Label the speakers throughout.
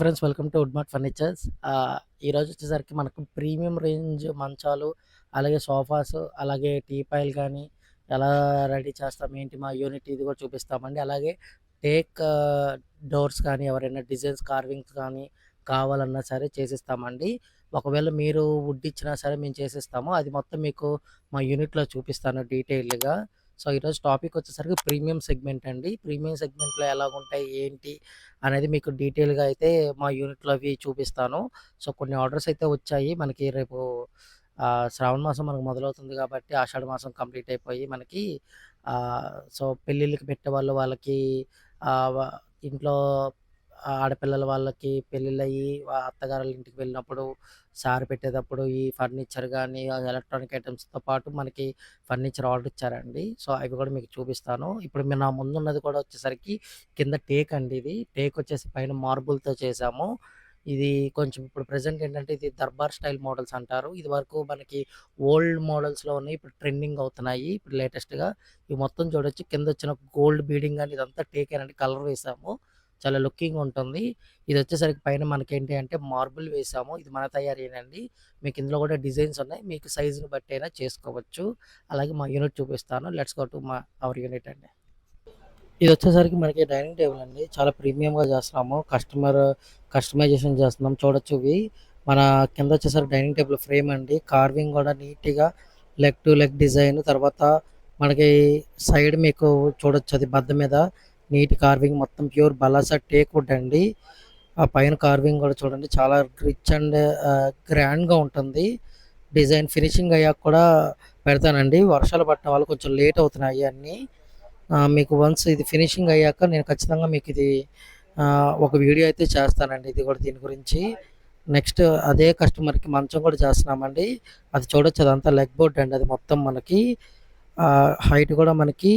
Speaker 1: Friends welcome to Woodmart furnitures. ఈరోజు వచ్చేసరికి మనకు ప్రీమియం రేంజ్ మంచాలు అలాగే సోఫాస్ అలాగే టీపాయిల్ కానీ ఎలా రెడీ చేస్తాం ఏంటి మా యూనిట్ ఇది కూడా చూపిస్తామండి. అలాగే టేక్ డోర్స్ కానీ ఎవరైనా డిజైన్స్ కార్వింగ్స్ కానీ కావాలన్నా సరే చేసిస్తామండి. ఒకవేళ మీరు వుడ్ ఇచ్చినా సరే మేము చేసిస్తాము. అది మొత్తం మీకు మా యూనిట్లో చూపిస్తాను డీటెయిల్గా సో ఈరోజు టాపిక్ వచ్చేసరికి ప్రీమియం సెగ్మెంట్ అండి. ప్రీమియం సెగ్మెంట్లో ఎలాగుంటాయి ఏంటి అనేది మీకు డీటెయిల్గా అయితే మా యూనిట్లో అవి చూపిస్తాను. సో కొన్ని ఆర్డర్స్ అయితే వచ్చాయి. మనకి రేపు శ్రావణ మాసం మనకు మొదలవుతుంది కాబట్టి ఆషాఢ మాసం కంప్లీట్ అయిపోయి మనకి సో పెళ్ళిళ్ళకి పెట్టే వాళ్ళు వాళ్ళకి ఇంట్లో ఆడపిల్లల వాళ్ళకి పెళ్ళిళ్ళయి అత్తగారుల ఇంటికి వెళ్ళినప్పుడు సార్ పెట్టేటప్పుడు ఈ ఫర్నిచర్ కానీ ఎలక్ట్రానిక్ ఐటమ్స్తో పాటు మనకి ఫర్నిచర్ ఆర్డర్ ఇచ్చారండి. సో అవి కూడా మీకు చూపిస్తాను. ఇప్పుడు మీరు నా ముందు ఉన్నది కూడా వచ్చేసరికి కింద టేక్ అండి ఇది. టేక్ వచ్చేసి పైన మార్బుల్తో చేసాము. ఇది కొంచెం ఇప్పుడు ప్రజెంట్ ఏంటంటే ఇది దర్బార్ స్టైల్ మోడల్స్ అంటారు. ఇది వరకు మనకి ఓల్డ్ మోడల్స్లో ఉన్నాయి ఇప్పుడు ట్రెండింగ్ అవుతున్నాయి. ఇప్పుడు లేటెస్ట్గా ఇవి మొత్తం చూడొచ్చు. కింద వచ్చిన గోల్డ్ బీడింగ్ అని ఇదంతా టేక్ అండి కలర్ వేసాము. చాలా లుకింగ్ ఉంటుంది. ఇది వచ్చేసరికి పైన మనకేంటి అంటే మార్బుల్ వేసాము. ఇది మన తయారీనండి. మీకు ఇందులో కూడా డిజైన్స్ ఉన్నాయి. మీకు సైజుని బట్టి అయినా చేసుకోవచ్చు. అలాగే మా యూనిట్ చూపిస్తాను. లెట్స్ గో టు మా అవర్ యూనిట్ అండి. ఇది వచ్చేసరికి మనకి డైనింగ్ టేబుల్ అండి. చాలా ప్రీమియంగా చేస్తున్నాము. కస్టమర్ కస్టమైజేషన్ చేస్తున్నాం. చూడొచ్చు ఇవి. మన కింద వచ్చేసరికి డైనింగ్ టేబుల్ ఫ్రేమ్ అండి. కార్వింగ్ కూడా నీట్గా లెగ్ టు లెగ్ డిజైన్. తర్వాత మనకి సైడ్ మీకు చూడొచ్చు అది బద్ద మీద. నీట్ కార్వింగ్ మొత్తం ప్యూర్ బలాసా టేక్ వుడ్ అండి ఆ పైన కార్వింగ్ కూడా చూడండి చాలా రిచ్ అండ్ గ్రాండ్గా ఉంటుంది. డిజైన్ ఫినిషింగ్ అయ్యాక కూడా పెడతానండి. వర్షాలు పట్టిన వాళ్ళు కొంచెం లేట్ అవుతున్నాయి అన్నీ. మీకు వన్స్ ఇది ఫినిషింగ్ అయ్యాక నేను ఖచ్చితంగా మీకు ఇది ఒక వీడియో అయితే చేస్తానండి ఇది కూడా దీని గురించి. నెక్స్ట్ అదే కస్టమర్కి మంచం కూడా చేస్తున్నామండి. అది చూడొచ్చు అదంతా లెగ్ బోర్డ్ అండి అది మొత్తం మనకి. హైట్ కూడా మనకి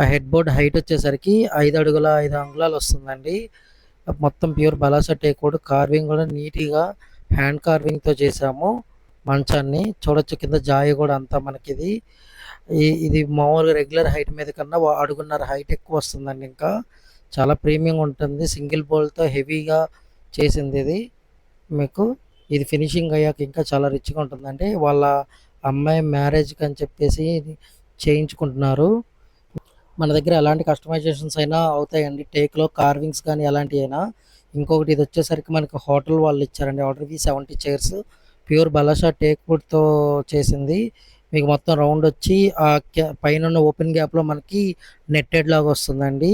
Speaker 1: ఆ హెడ్ బోర్డ్ హైట్ వచ్చేసరికి ఐదు అడుగుల ఐదు అంగుళాలు వస్తుందండి. మొత్తం ప్యూర్ బలాసా టేకోడ్ కూడా. కార్వింగ్ కూడా నీట్గా హ్యాండ్ కార్వింగ్తో చేసాము మంచాన్ని చూడొచ్చు కింద జాయి కూడా అంతా మనకి ఇది ఇది మామూలుగా రెగ్యులర్ హైట్ మీద కన్నా అడుగున్నర హైట్ ఎక్కువ వస్తుందండి ఇంకా. చాలా ప్రీమియం ఉంటుంది. సింగిల్ బోల్తో హెవీగా చేసింది ఇది మీకు. ఇది ఫినిషింగ్ అయ్యాక ఇంకా చాలా రిచ్గా ఉంటుందండి. వాళ్ళ అమ్మాయి మ్యారేజ్కి అని చెప్పేసి చేయించుకుంటున్నారు. మన దగ్గర ఎలాంటి కస్టమైజేషన్స్ అయినా అవుతాయండి. టేక్లో కార్వింగ్స్ కానీ ఎలాంటివి అయినా ఇంకొకటి ఇది వచ్చేసరికి మనకి హోటల్ వాళ్ళు ఇచ్చారండి. ఆర్డర్ వి సెవెంటీ చైర్స్. ప్యూర్ బలాషా టేక్ వుడ్తో చేసింది. మీకు మొత్తం రౌండ్ వచ్చి ఆ పైన ఉన్న ఓపెన్ గ్యాప్లో మనకి నెట్టెడ్ లాగా వస్తుందండి.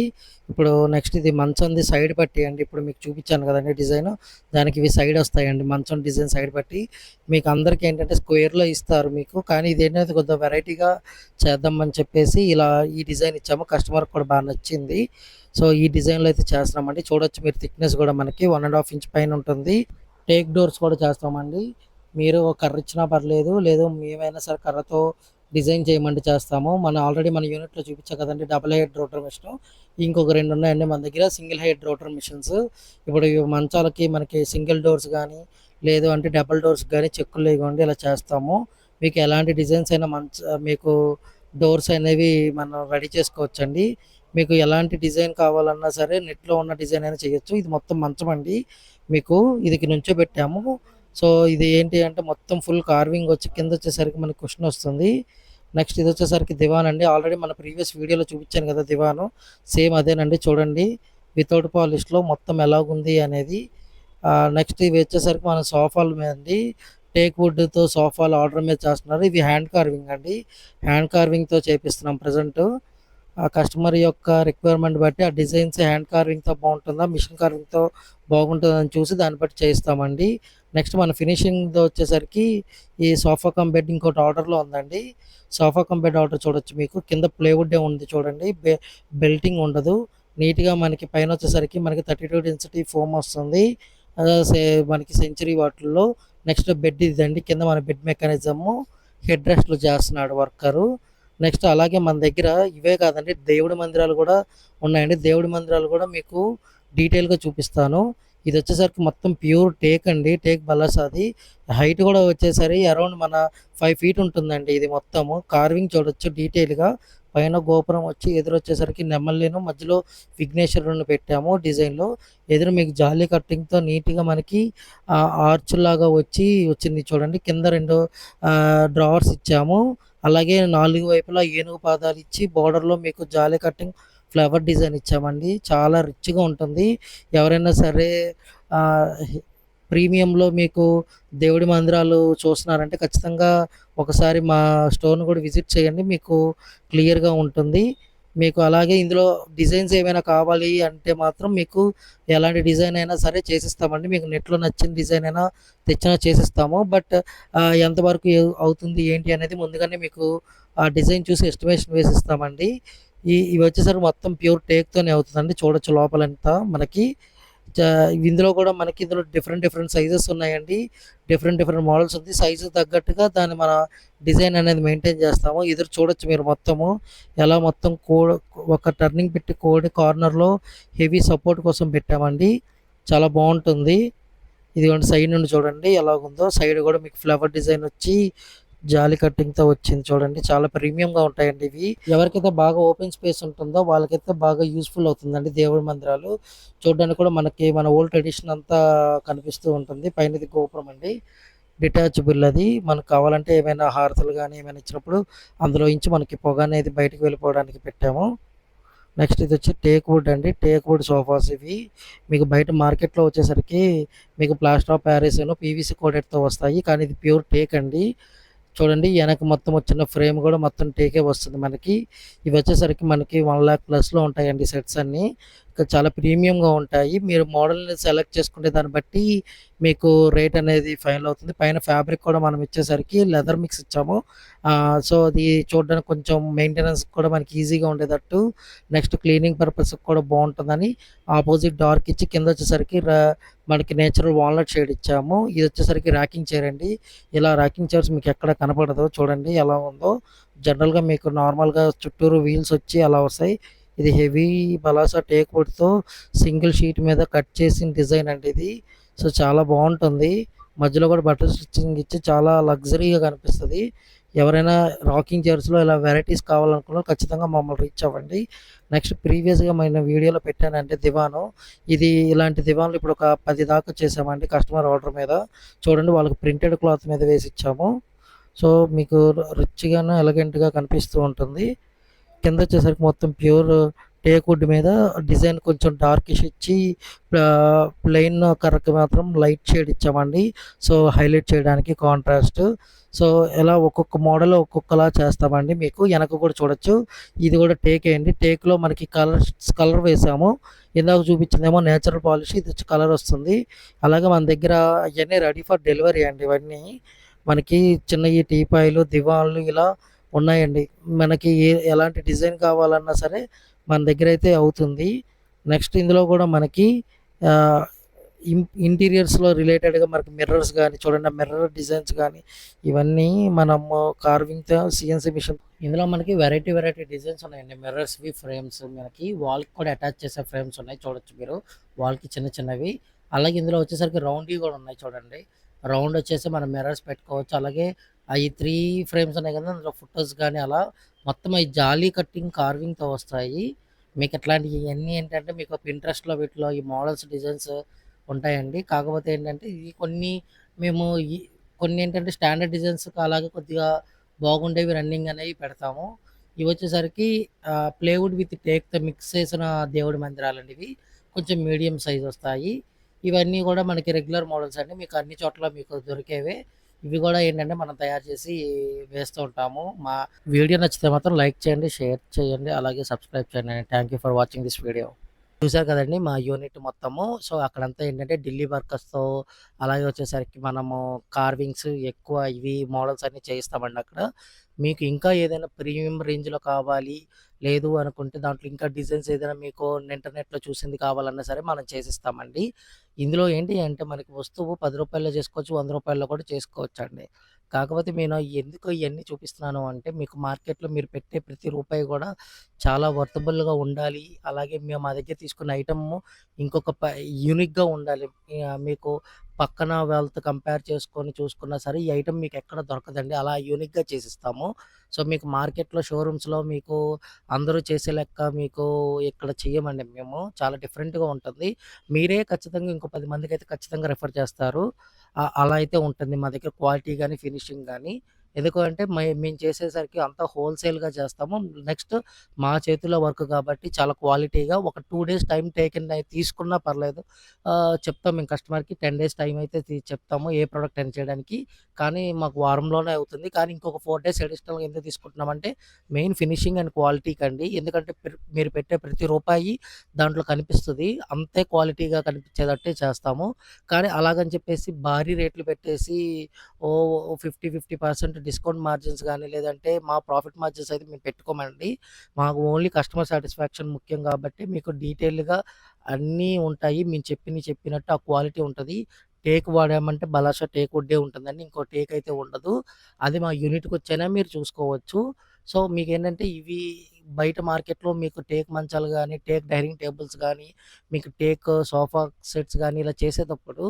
Speaker 1: ఇప్పుడు నెక్స్ట్ ఇది మంచంది సైడ్ పట్టి అండి. ఇప్పుడు మీకు చూపించాను కదండి డిజైన్. దానికి ఇవి సైడ్ వస్తాయండి. మంచం డిజైన్ సైడ్ పట్టి. మీకు అందరికీ ఏంటంటే స్క్వేర్లో ఇస్తారు మీకు. కానీ ఇదేంటంటే ఏంటంటే కొద్దిగా వెరైటీగా చేద్దామని చెప్పేసి ఇలా ఈ డిజైన్ ఇచ్చాము. కస్టమర్ కూడా బాగా నచ్చింది. సో ఈ డిజైన్లో అయితే చేస్తున్నామండి. చూడొచ్చు మీరు. థిక్నెస్ కూడా మనకి వన్ అండ్ హాఫ్ ఇంచ్ పైన ఉంటుంది. టేక్ డోర్స్ కూడా చేస్తామండి. మీరు కర్ర ఇచ్చినా పర్లేదు లేదు మేమైనా సరే కర్రతో డిజైన్ చేయమంటే చేస్తాము. మన ఆల్రెడీ మన యూనిట్లో చూపించా కదండి డబుల్ హెడ్ రోటర్ మిషన్. ఇంకొక రెండు ఉన్నాయండి మన దగ్గర సింగిల్ హెడ్ రోటర్ మిషన్స్. ఇప్పుడు మంచాలకి మనకి సింగిల్ డోర్స్ కానీ లేదు అంటే డబుల్ డోర్స్ కానీ చెక్కులు ఇవ్వండి ఇలా చేస్తాము. మీకు ఎలాంటి డిజైన్స్ అయినా మంచ మీకు డోర్స్ అనేవి మనం రెడీ చేసుకోవచ్చండి. మీకు ఎలాంటి డిజైన్ కావాలన్నా సరే నెట్లో ఉన్న డిజైన్ అయినా చేయొచ్చు. ఇది మొత్తం మంచం అండి మీకు ఇది నుంచో పెట్టాము. సో ఇది ఏంటి అంటే మొత్తం ఫుల్ కార్వింగ్ వచ్చి కింద వచ్చేసరికి మనకి క్వశ్చన్ వస్తుంది. నెక్స్ట్ ఇది వచ్చేసరికి దివాన్ అండి. ఆల్రెడీ మన ప్రీవియస్ వీడియోలో చూపించాను కదా దివాను. సేమ్ అదేనండి. చూడండి. వితౌట్ పాలిష్లో మొత్తం ఎలాగుంది అనేది. నెక్స్ట్ ఇవి వచ్చేసరికి మన సోఫాల మీద అండి. టేక్ వుడ్తో సోఫాలు ఆర్డర్ మీద చేస్తున్నారు. ఇవి హ్యాండ్ కార్వింగ్ అండి. హ్యాండ్ కార్వింగ్తో చేపిస్తున్నాం ప్రజెంట్. ఆ కస్టమర్ యొక్క రిక్వైర్మెంట్ బట్టి ఆ డిజైన్స్ హ్యాండ్ కార్వింగ్తో బాగుంటుందా మిషన్ కార్వింగ్తో బాగుంటుందని చూసి దాన్ని బట్టి చేయిస్తామండి. నెక్స్ట్ మన ఫినిషింగ్తో వచ్చేసరికి ఈ సోఫా కమ్ బెడ్ ఇంకోటి ఆర్డర్లో ఉందండి. సోఫా కమ్ బెడ్ ఆర్డర్ చూడొచ్చు మీకు. కింద ప్లేవుడ్ ఉంది చూడండి. బె బెల్టింగ్ ఉండదు. నీట్గా మనకి పైన వచ్చేసరికి మనకి థర్టీ టూ డెన్సిటీ ఫోమ్ వస్తుంది అదే మనకి సెంచరీ వాటిల్లో నెక్స్ట్ బెడ్ ఇదండి. కింద మన బెడ్ మెకానిజము హెడ్ రెస్ట్లు చేస్తున్నాడు వర్కరు నెక్స్ట్ అలాగే మన దగ్గర ఇవే కాదండి దేవుడి మందిరాలు కూడా ఉన్నాయండి దేవుడి మందిరాలు కూడా మీకు డీటెయిల్గా చూపిస్తాను ఇది వచ్చేసరికి మొత్తం ప్యూర్ టేక్ అండి టేక్ బలాసాది హైట్ కూడా వచ్చేసరి అరౌండ్ మన ఫైవ్ ఫీట్ ఉంటుందండి ఇది మొత్తము కార్వింగ్ చూడొచ్చు డీటెయిల్గా పైన గోపురం వచ్చి ఎదురు వచ్చేసరికి నెమలిను మధ్యలో విఘ్నేశ్వరుని పెట్టాము డిజైన్‌లో. ఎదురు మీకు జాలీ కట్టింగ్‌తో నీట్‌గా మనకి ఆర్చ్ లాగా వచ్చి వచ్చింది చూడండి. కింద రెండు డ్రావర్స్ ఇచ్చాము. అలాగే నాలుగు వైపులా ఏనుగు పాదాలు ఇచ్చి బోర్డర్‌లో మీకు జాలీ కట్టింగ్ ఫ్లవర్ డిజైన్ ఇచ్చామండి. చాలా రిచ్‌గా ఉంటుంది. ఎవరైనా సరే ప్రీమియంలో మీకు దేవుడి మందిరాలు చూస్తున్నారంటే ఖచ్చితంగా ఒకసారి మా స్టోర్‌ని కూడా విజిట్ చేయండి. మీకు క్లియర్‌గా ఉంటుంది. మీకు అలాగే ఇందులో డిజైన్స్ ఏమైనా కావాలి అంటే మాత్రం మీకు ఎలాంటి డిజైన్ అయినా సరే చేసిస్తామండి. మీకు నెట్‌లో నచ్చిన డిజైన్ అయినా తెచ్చినా చేసిస్తాము. బట్ ఎంతవరకు అవుతుంది ఏంటి అనేది ముందుగానే మీకు ఆ డిజైన్ చూసి ఎస్టిమేషన్ వేసిస్తామండి. ఈ ఇవి వచ్చేసరికి మొత్తం ప్యూర్ టేక్‌తోనే అవుతుందండి. చూడొచ్చు లోపలంతా మనకి. ఇందులో కూడా మనకి ఇందులో డిఫరెంట్ డిఫరెంట్ సైజెస్ ఉన్నాయండి. డిఫరెంట్ డిఫరెంట్ మోడల్స్ ఉంది. సైజు తగ్గట్టుగా దాన్ని మన డిజైన్ అనేది మెయింటైన్ చేస్తాము. ఎదురు చూడొచ్చు మీరు మొత్తము. ఎలా మొత్తం కో ఒక టర్నింగ్ పెట్టి కోడి కార్నర్‌లో హెవీ సపోర్ట్ కోసం పెట్టామండి. చాలా బాగుంటుంది ఇదిగోండి సైడ్ నుండి చూడండి ఎలాగుందో. సైడ్ కూడా మీకు ఫ్లవర్ డిజైన్ వచ్చి జాలీ కటింగ్‌తో వచ్చింది చూడండి. చాలా ప్రీమియంగా ఉంటాయండి ఇవి. ఎవరికైతే బాగా ఓపెన్ స్పేస్ ఉంటుందో వాళ్ళకైతే బాగా యూస్ఫుల్ అవుతుందండి దేవుడి మందిరాలు. చూడడానికి కూడా మనకి మన ఓల్డ్ ట్రెడిషన్ అంతా కనిపిస్తూ ఉంటుంది. పైనది గోపురం అండి. డిటాచబుల్ అది. మనకు కావాలంటే ఏమైనా హారతలు కానీ ఏమైనా ఇచ్చినప్పుడు అందులో నుంచి మనకి పొగ అనేది బయటకు వెళ్ళిపోవడానికి పెట్టాము. నెక్స్ట్ ఇది వచ్చి టేక్ వుడ్ అండి. టేక్ వుడ్ సోఫాస్ ఇవి. మీకు బయట మార్కెట్‌లో వచ్చేసరికి మీకు ప్లాస్టర్ ఆఫ్ పారిస్‌ను పీవీసీ కోటెడ్‌తో వస్తాయి. కానీ ఇది ప్యూర్ టేక్ అండి. చూడండి వెనక మొత్తం వచ్చిన ఫ్రేమ్ కూడా మొత్తం టేకే వస్తుంది మనకి. ఇవి వచ్చేసరికి మనకి వన్ ల్యాక్ ప్లస్‌లో ఉంటాయండి సెట్స్ అన్నీ. చాలా ప్రీమియంగా ఉంటాయి. మీరు మోడల్‌ని సెలెక్ట్ చేసుకునే దాన్ని బట్టి మీకు రేట్ అనేది ఫైనల్ అవుతుంది. పైన ఫ్యాబ్రిక్ కూడా మనం ఇచ్చేసరికి లెదర్ మిక్స్ ఇచ్చాము. సో అది చూడడానికి కొంచెం మెయింటెనెన్స్ కూడా మనకి ఈజీగా ఉండేటట్టు నెక్స్ట్ క్లీనింగ్ పర్పస్ కూడా బాగుంటుందని ఆపోజిట్ డార్క్ ఇచ్చి కింద వచ్చేసరికి మనకి నేచురల్ వాల్నట్ షేడ్ ఇచ్చాము. ఇది వచ్చేసరికి ర్యాకింగ్ చైర్ అండి. ఇలా ర్యాకింగ్ చైర్స్ మీకు ఎక్కడ కనపడదు. చూడండి ఎలా ఉందో. జనరల్‌గా మీకు నార్మల్‌గా చుట్టూరు వీల్స్ వచ్చి అలా వస్తాయి. ఇది హెవీ పలాసా టేక్ వుడ్‌తో సింగిల్ షీట్ మీద కట్ చేసిన డిజైన్ అండి ఇది. సో చాలా బాగుంటుంది మధ్యలో కూడా బటర్ స్టిచ్చింగ్ ఇచ్చి చాలా లగ్జరీగా కనిపిస్తుంది ఎవరైనా రాకింగ్ చైర్స్‌లో ఇలా వెరైటీస్ కావాలనుకున్న ఖచ్చితంగా మమ్మల్ని రీచ్ అవ్వండి. నెక్స్ట్ ప్రీవియస్‌గా నేను వీడియోలో పెట్టానంటే దివాను. ఇది ఇలాంటి దివాన్లు ఇప్పుడు ఒక పది దాకా చేసామండి కస్టమర్ ఆర్డర్ మీద. చూడండి వాళ్ళకి ప్రింటెడ్ క్లాత్ మీద వేసి ఇచ్చాము సో మీకు రిచ్‌గాను ఎలగెంట్‌గా కనిపిస్తూ ఉంటుంది. కింద వచ్చేసరికి మొత్తం ప్యూర్ టేక్ వుడ్ మీద డిజైన్ కొంచెం డార్కిష్ ఇచ్చి ప్లెయిన్ కర్రకి మాత్రం లైట్ షేడ్ ఇచ్చామండి. సో హైలైట్ చేయడానికి కాంట్రాస్ట్. సో ఇలా ఒక్కొక్క మోడల్ ఒక్కొక్కలా చేస్తామండి మీకు. వెనక కూడా చూడొచ్చు. ఇది కూడా టేకే అండి. టేక్‌లో మనకి కలర్స్ కలర్ వేసాము. ఇందాక చూపించిందేమో నేచురల్ పాలిష్ ఇది వచ్చి కలర్ వస్తుంది. అలాగే మన దగ్గర ఇవన్నీ రెడీ ఫర్ డెలివరీ అండి ఇవన్నీ. మనకి చిన్నవి టీపాయలు దివాన్లు ఇలా ఉన్నాయండి. మనకి ఏ ఎలాంటి డిజైన్ కావాలన్నా సరే మన దగ్గర అయితే అవుతుంది. నెక్స్ట్ ఇందులో కూడా మనకి ఇం ఇంటీరియర్స్‌లో రిలేటెడ్‌గా మనకి మిర్రర్స్ కానీ చూడండి మిర్రర్ డిజైన్స్ కానీ ఇవన్నీ మనము కార్వింగ్‌తో సిఎన్సీ మిషన్ ఇందులో మనకి వెరైటీ వెరైటీ డిజైన్స్ ఉన్నాయండి. మిర్రర్స్‌వి ఫ్రేమ్స్ మనకి వాల్‌కి కూడా అటాచ్ చేసే ఫ్రేమ్స్ ఉన్నాయి. చూడొచ్చు మీరు. వాల్‌కి చిన్న చిన్నవి. అలాగే ఇందులో వచ్చేసరికి రౌండ్‌వి కూడా ఉన్నాయి చూడండి. రౌండ్ వచ్చేసి మనం మిర్రర్స్ పెట్టుకోవచ్చు. అలాగే అవి త్రీ ఫ్రేమ్స్ ఉన్నాయి కదా! అందులో ఫొటోస్ కానీ అలా మొత్తం అవి జాలీ కటింగ్ కార్వింగ్‌తో వస్తాయి. మీకు ఇట్లాంటివి ఇవన్నీ ఏంటంటే మీకు పింట్రెస్ట్‌లో వీటిలో ఈ మోడల్స్ డిజైన్స్ ఉంటాయండి. కాకపోతే ఏంటంటే ఇవి కొన్ని మేము ఈ కొన్ని ఏంటంటే స్టాండర్డ్ డిజైన్స్ అలాగే కొద్దిగా బాగుండేవి రన్నింగ్ అనేవి పెడతాము. ఇవి వచ్చేసరికి ప్లేవుడ్ విత్ టేక్‌తో మిక్స్ చేసిన దేవుడి మందిరాలండి ఇవి. కొంచెం మీడియం సైజ్ వస్తాయి. ఇవన్నీ కూడా మనకి రెగ్యులర్ మోడల్స్ అండి. మీకు అన్ని చోట్ల మీకు దొరికేవి ఇవి కూడా ఏంటంటే మనం తయారు చేసి వేస్తూ ఉంటాము. మా వీడియో నచ్చితే మాత్రం లైక్ చేయండి, షేర్ చేయండి, అలాగే సబ్స్క్రైబ్ చేయండి. Thank you for watching this video. చూసారు కదండి మా యూనిట్ మొత్తము. సో అక్కడంతా ఏంటంటే ఢిల్లీ వర్కర్స్‌తో అలాగే వచ్చేసరికి మనము కార్వింగ్స్ ఎక్కువ ఇవి మోడల్స్ అన్నీ చేయిస్తామండి అక్కడ. మీకు ఇంకా ఏదైనా ప్రీమియం రేంజ్‌లో కావాలి, లేదు అనుకుంటే దాంట్లో ఇంకా డిజైన్స్ ఏదైనా మీకు ఇంటర్నెట్‌లో చూసింది కావాలన్నా సరే మనం చేసిస్తామండి. ఇందులో ఏంటి అంటే మనకి వస్తువు పది రూపాయల్లో చేసుకోవచ్చు, వంద రూపాయల్లో కూడా చేసుకోవచ్చండి. కాకపోతే నేను ఎందుకు ఇవన్నీ చూపిస్తున్నాను అంటే మీకు మార్కెట్‌లో మీరు పెట్టే ప్రతి రూపాయి కూడా చాలా వర్తబుల్‌గా ఉండాలి. అలాగే మేము మా దగ్గర తీసుకున్న ఐటమ్ ఇంకొక ప యూనిక్‌గా ఉండాలి. మీకు పక్కన వాళ్ళతో కంపేర్ చేసుకొని చూసుకున్నా సరే ఈ ఐటెం మీకు ఎక్కడ దొరకదండి. అలా యూనిక్‌గా చేసిస్తాము. సో, మీకు మార్కెట్‌లో షోరూమ్స్‌లో మీకు అందరూ చేసే లెక్క మీకు ఇక్కడ చేయమండి మేము. చాలా డిఫరెంట్‌గా ఉంటుంది. మీరే ఖచ్చితంగా ఇంకో పది మందికి అయితే ఖచ్చితంగా రిఫర్ చేస్తారు. అలా అయితే ఉంటుంది మా దగ్గర క్వాలిటీ కానీ ఫినిషింగ్ కానీ ఎందుకు అంటే మే మేము చేసేసరికి అంతా హోల్‌సేల్‌గా చేస్తాము. నెక్స్ట్ మా చేతిలో వర్క్ కాబట్టి చాలా క్వాలిటీగా ఒక టూ డేస్ టైం టేకెన్ తీసుకున్నా పర్లేదు. చెప్తాం మేము కస్టమర్‌కి 10 డేస్ టైం అయితే చెప్తాము ఏ ప్రోడక్ట్ అయినా చేయడానికి. కానీ మాకు వారంలోనే అవుతుంది. కానీ ఇంకొక ఫోర్ డేస్ అడిషనల్‌గా ఎందుకు తీసుకుంటున్నామంటే మెయిన్ ఫినిషింగ్ అండ్ క్వాలిటీకండి. ఎందుకంటే మీరు పెట్టే ప్రతి రూపాయి దాంట్లో కనిపిస్తుంది అంతే క్వాలిటీగా కనిపించేటట్టే చేస్తాము. కానీ అలాగని చెప్పేసి భారీ రేట్లు పెట్టేసి ఓ fifty fifty percent discount margins కానీ లేదంటే మా ప్రాఫిట్ మార్జిన్స్ అయితే మేము పెట్టుకోమండి. మాకు ఓన్లీ కస్టమర్ సాటిస్ఫాక్షన్ ముఖ్యం కాబట్టి మీకు డీటెయిల్‌గా అన్నీ ఉంటాయి. మేము చెప్పిన చెప్పినట్టు ఆ క్వాలిటీ ఉంటుంది టేక్ వాడామంటే బలాషా టేక్ వుడ్డే ఉంటుందండి. ఇంకో టేక్ అయితే ఉండదు. అది మా యూనిట్కి వచ్చైనా మీరు చూసుకోవచ్చు. సో, మీకేంటంటే ఇవి బయట మార్కెట్‌లో మీకు టేక్ మంచాలు కానీ టేక్ డైనింగ్ టేబుల్స్ కానీ మీకు టేక్ సోఫా సెట్స్ కానీ ఇలా చేసేటప్పుడు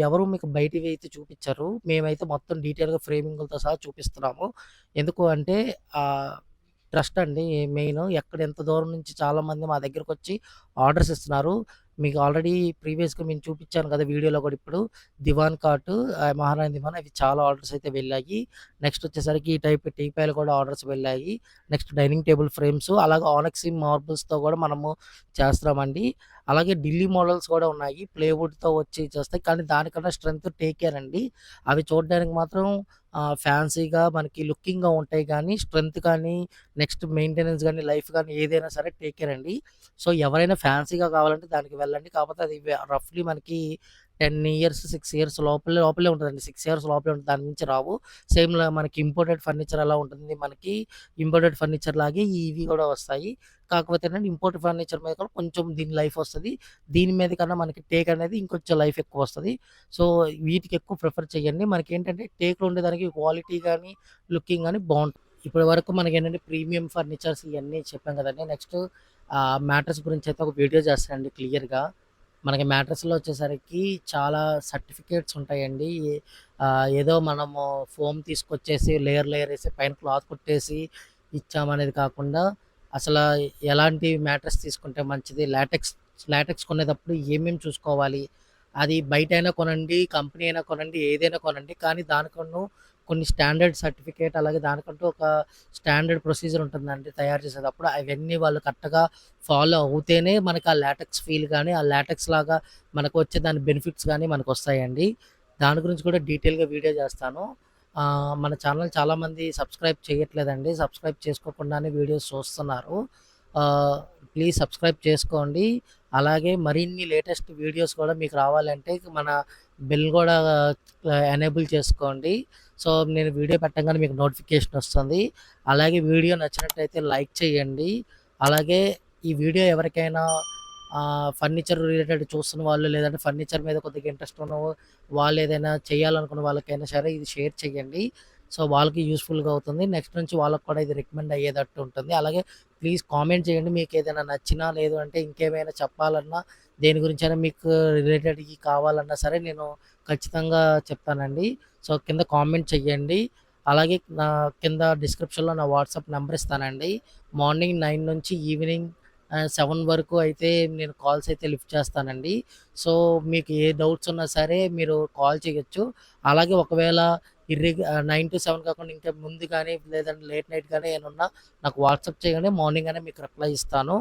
Speaker 1: ఎవరు మీకు బయటివి అయితే చూపించరు మేమైతే మొత్తం డీటెయిల్‌గా ఫ్రేమింగ్లతో సహా చూపిస్తున్నాము. ఎందుకు అంటే ట్రస్ట్ అండి మెయిన్ ఎక్కడ ఎంత దూరం నుంచి చాలామంది మా దగ్గరకొచ్చి ఆర్డర్స్ ఇస్తున్నారు. మీకు ఆల్రెడీ ప్రీవియస్‌గా మేము చూపించాను కదా! వీడియోలో కూడా ఇప్పుడు దివాన్ కాటు మహారాణి దివాన్ అవి చాలా ఆర్డర్స్ అయితే వెళ్ళాయి. నెక్స్ట్ వచ్చేసరికి ఈ టైప్ టీపాయలు కూడా ఆర్డర్స్ వెళ్ళాయి. నెక్స్ట్ డైనింగ్ టేబుల్ ఫ్రేమ్స్ అలాగే ఆనెక్సీ మార్బుల్స్‌తో కూడా మనము చేస్తున్నామండి. అలాగే ఢిల్లీ మోడల్స్ కూడా ఉన్నాయి. ప్లైవుడ్‌తో వచ్చి చేస్తాయి. కానీ దానికన్నా స్ట్రెంత్ అండి అవి చూడడానికి మాత్రం ఫ్యాన్సీగా మనకి లుకింగ్‌గా ఉంటాయి కానీ స్ట్రెంత్ కానీ, నెక్స్ట్ మెయింటెనెన్స్ కానీ లైఫ్ కానీ ఏదైనా సరే టేకేనండి. సో, ఎవరైనా ఫ్యాన్సీగా కావాలంటే దానికి వెళ్ళండి. కాకపోతే అది రఫ్‌లీ మనకి 10 ఇయర్స్, సిక్స్ ఇయర్స్ లోపలే లోపలే ఉంటుందండి సిక్స్ ఇయర్స్ లోపలే ఉంటుంది దాని నుంచి రావు. సేమ్ మనకి ఇంపోర్టెడ్ ఫర్నిచర్ ఎలా ఉంటుంది, మనకి ఇంపోర్టెడ్ ఫర్నిచర్ లాగే ఇవి కూడా వస్తాయి. కాకపోతే ఏంటంటే ఇంపోర్టెడ్ ఫర్నిచర్ మీద కూడా కొంచెం దీని లైఫ్ వస్తుంది దీని మీద కన్నా మనకి టేక్ అనేది ఇంకొంచెం లైఫ్ ఎక్కువ వస్తుంది సో, వీటికి ఎక్కువ ప్రిఫర్ చేయండి. మనకి ఏంటంటే టేక్‌లో ఉండేదానికి క్వాలిటీ కానీ లుకింగ్ కానీ బాగుంటుంది ఇప్పటి వరకు మనకేంటంటే ప్రీమియం ఫర్నిచర్స్ ఇవన్నీ చెప్పాం కదండి నెక్స్ట్ మ్యాటర్స్ గురించి అయితే ఒక వీడియో చేస్తానండి క్లియర్‌గా. మనకి మ్యాట్రస్లో వచ్చేసరికి చాలా సర్టిఫికేట్స్ ఉంటాయండి. ఏదో మనము ఫోమ్ తీసుకొచ్చేసి లేయర్ లేయర్ వేసి పైన క్లాత్ కుట్టేసి ఇచ్చామనేది కాకుండా అసలు ఎలాంటి మ్యాట్రెస్ తీసుకుంటే మంచిది, లాటెక్స్ లాటెక్స్ కొనేటప్పుడు ఏమేమి చూసుకోవాలి, అది బయట అయినా కొనండి, కంపెనీ అయినా కొనండి, ఏదైనా కొనండి. కానీ దానికన్నా కొన్ని స్టాండర్డ్ సర్టిఫికేట్ అలాగే దానికంటూ ఒక స్టాండర్డ్ ప్రొసీజర్ ఉంటుందండి తయారు చేసేటప్పుడు. అవన్నీ వాళ్ళు కరెక్ట్‌గా ఫాలో అవుతేనే మనకు ఆ లాటెక్స్ ఫీల్ కానీ ఆ లాటెక్స్ లాగా మనకు వచ్చే దాని బెనిఫిట్స్ కానీ మనకు వస్తాయండి దాని గురించి కూడా డీటెయిల్‌గా వీడియో చేస్తాను. మన ఛానల్ చాలామంది సబ్స్క్రైబ్ చేయట్లేదండి. సబ్స్క్రైబ్ చేసుకోకుండానే వీడియోస్ చూస్తున్నారు. ప్లీజ్ సబ్స్క్రైబ్ చేసుకోండి. అలాగే మరిన్ని లేటెస్ట్ వీడియోస్ కూడా మీకు రావాలంటే మన బెల్ కూడా ఎనేబుల్ చేసుకోండి. సో, నేను వీడియో పెట్టంగానే మీకు నోటిఫికేషన్ వస్తుంది. అలాగే వీడియో నచ్చినట్టయితే లైక్ చేయండి. అలాగే ఈ వీడియో ఎవరికైనా ఫర్నిచర్ రిలేటెడ్ చూస్తున్న వాళ్ళు లేదంటే ఫర్నిచర్ మీద కొద్దిగా ఇంట్రెస్ట్ ఉన్న వాళ్ళు ఏదైనా చేయాలనుకున్న వాళ్ళకైనా సరే ఇది షేర్ చేయండి. సో, వాళ్ళకి యూస్ఫుల్గా అవుతుంది. నెక్స్ట్ నుంచి వాళ్ళకి కూడా ఇది రికమెండ్ అయ్యేటట్టు ఉంటుంది. అలాగే ప్లీజ్ కామెంట్ చేయండి. మీకు ఏదైనా నచ్చినా లేదు అంటే ఇంకేమైనా చెప్పాలన్నా, దేని గురించైనా మీకు రిలేటెడ్ కావాలన్నా సరే నేను ఖచ్చితంగా చెప్తానండి. సో, కింద కామెంట్ చెయ్యండి. అలాగే నా కింద డిస్క్రిప్షన్‌లో నా వాట్సాప్ నెంబర్ ఇస్తానండి. మార్నింగ్ నైన్ నుంచి ఈవినింగ్ సెవెన్ వరకు అయితే నేను కాల్స్ అయితే లిఫ్ట్ చేస్తానండి. సో, మీకు ఏ డౌట్స్ ఉన్నా సరే మీరు కాల్ చేయొచ్చు. అలాగే ఒకవేళ ఇర్రెగ్ నైన్ టు సెవెన్ కాకుండా ఇంకా ముందు కానీ లేదంటే లేట్ నైట్ కానీ ఏమన్నా నాకు వాట్సాప్ చేయగానే మార్నింగ్ అనే మీకు రిప్లై ఇస్తాను.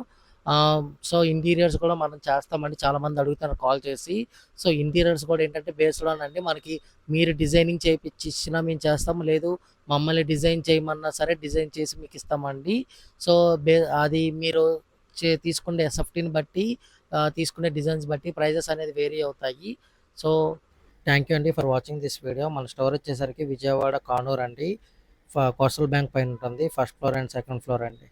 Speaker 1: సో, ఇంటీరియర్స్ కూడా మనం చేస్తామండి. చాలామంది అడుగుతారు కాల్ చేసి. సో, ఇంటీరియర్స్ కూడా ఏంటంటే బేస్లోనండి అండి మనకి మీరు డిజైనింగ్ చేయించి ఇచ్చినా మేము చేస్తాము. లేదు మమ్మల్ని డిజైన్ చేయమన్నా సరే డిజైన్ చేసి మీకు ఇస్తామండి. సో, బే అది మీరు చే తీసుకునే ఎస్ఎఫ్టీని బట్టి తీసుకునే డిజైన్స్ బట్టి ప్రైజెస్ అనేది వేరీ అవుతాయి. సో, థ్యాంక్ యూ అండి ఫర్ వాచింగ్ దిస్ వీడియో. మన స్టోర్ వచ్చేసరికి విజయవాడ, కానూర్ అండి. ఫ కోస్టల్ బ్యాంక్ పైన ఉంటుంది. First floor and second floor అండి.